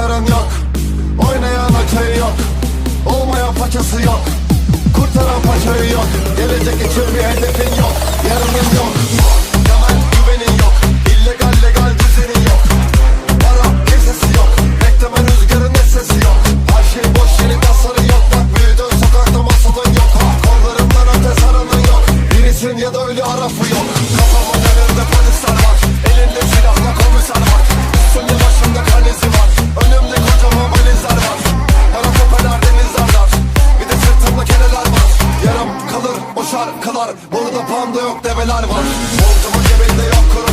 kurtaran yok. Oynayan okey yok. Olmayan paçası yok. Kurtaran paçayı yok. Gelecek için bir hedefin yok. Yarının yok. Temel güvenin yok. İllegal legal düzenin yok. Para kesesi yok. Bekleme rüzgarın sesi yok. Her şey boş yeni tasarı yok. Bak büyüdün sokakta masalın yok. Ha, Kollarımdan öte saranın yok. Birisin ya da ölü arafı yok develer var Montumun cebinde yok kuruş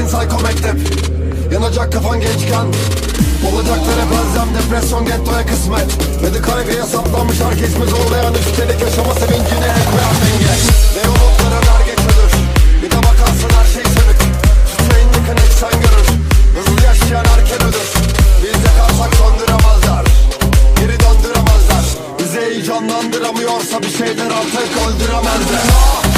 en psycho mektep. Yanacak kafan gençken. Olacaklar hep özlem Depresyon gettoya kısmet. Ve de kaygıya saplanmış herkes mi zorlayan Üstelik yaşama sevincini etmeyen denge. Ne umutların er geç ölür Bir de bakarsın her şey sönük Tüfeğin yakın etsen görür. Hızlı yaşayan erken ölür Biz yakarsak söndüremezler Geri döndüremezler. Bizi heyecanlandıramıyorsa bir şeyler artık öldüremezler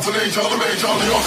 hayatın heyecanı heyecanı yok